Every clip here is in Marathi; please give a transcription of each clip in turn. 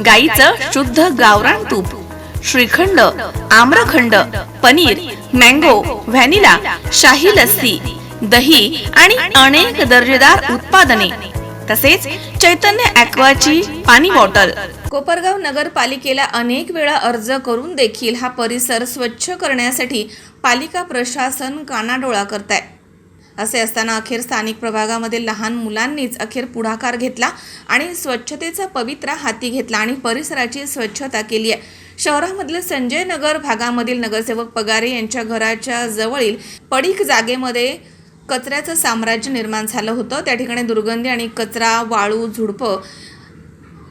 गाईचं शुद्ध गावरान तूप श्रीखंड आम्रखंड पनीर मँगो व्हॅनिला शाही लस्सी दही आणि अनेक दर्जेदार उत्पादने. तसेच चैतन्य ॲक्वाची पाणी बॉटल. कोपरगाव नगरपालिकेला अनेक वेळा अर्ज करून देखील हा परिसर स्वच्छ करण्यासाठी पालिका प्रशासन कानाडोळा करत आहे असे असताना अखेर स्थानिक प्रभागामध्ये लहान मुलांनीच अखेर पुढाकार घेतला आणि स्वच्छतेचा पवित्रा हाती घेतला आणि परिसराची स्वच्छता केली आहे. शहरामधील संजय नगर भागामधील नगरसेवक पगारे यांच्या घराच्या जवळील पडीक जागेमध्ये कचऱ्याचं साम्राज्य निर्माण झालं होतं. त्या ठिकाणी दुर्गंधी आणि कचरा वाळू झुडपं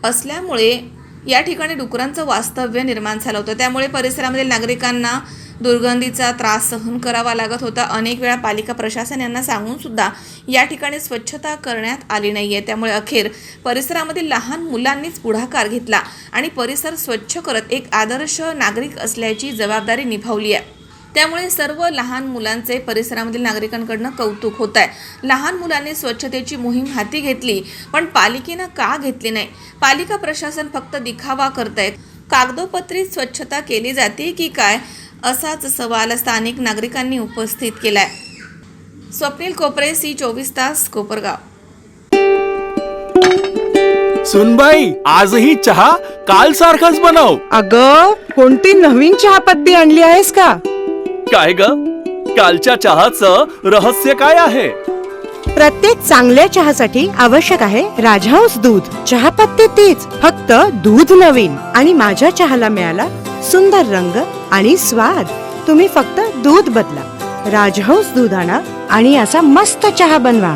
असल्यामुळे या ठिकाणी डुकरांचं वास्तव्य निर्माण झालं होतं. त्यामुळे परिसरामधील नागरिकांना दुर्गंधीचा त्रास सहन करावा लागत होता. अनेक वेळा पालिका प्रशासन यांना सांगून सुद्धा या ठिकाणी स्वच्छता करण्यात आली नाही आहे त्यामुळे अखेर परिसरामधील लहान मुलांनीच पुढाकार घेतला आणि परिसर स्वच्छ करत एक आदर्श नागरिक असल्याची जबाबदारी निभावली आहे त्यामुळे सर्व लहान मुलांचे परिसरामधील नागरिकांकडनं कौतुक होत आहे लहान मुलांनी स्वच्छतेची मोहीम हाती घेतली पण पालिकेनं का घेतली नाही? पालिका प्रशासन फक्त दिखावा करतायत कागदोपत्री स्वच्छता केली जाते की काय? असाच सवाल स्थानिक नागरिकांनी उपस्थित केलाय. स्वप्नील कोपरे सी चोवीस तास कोपरगाव. सुनबाई आजही चहा काल सारखाच बनव. अग कोणती नवीन चहापत्ती आणली आहेस का? काय ग? कालच्या चहाचं रहस्य काय आहे? प्रत्येक चांगल्या चहासाठी आवश्यक आहे राजहंस दूध. चहापत्ती तीच फक्त दूध नवीन. आणि माझ्या चहाला मिळाला सुंदर रंग आणि स्वाद. तुम्ही फक्त दूध बदला. राजहंस दूध आणा आणि असा मस्त चहा बनवा.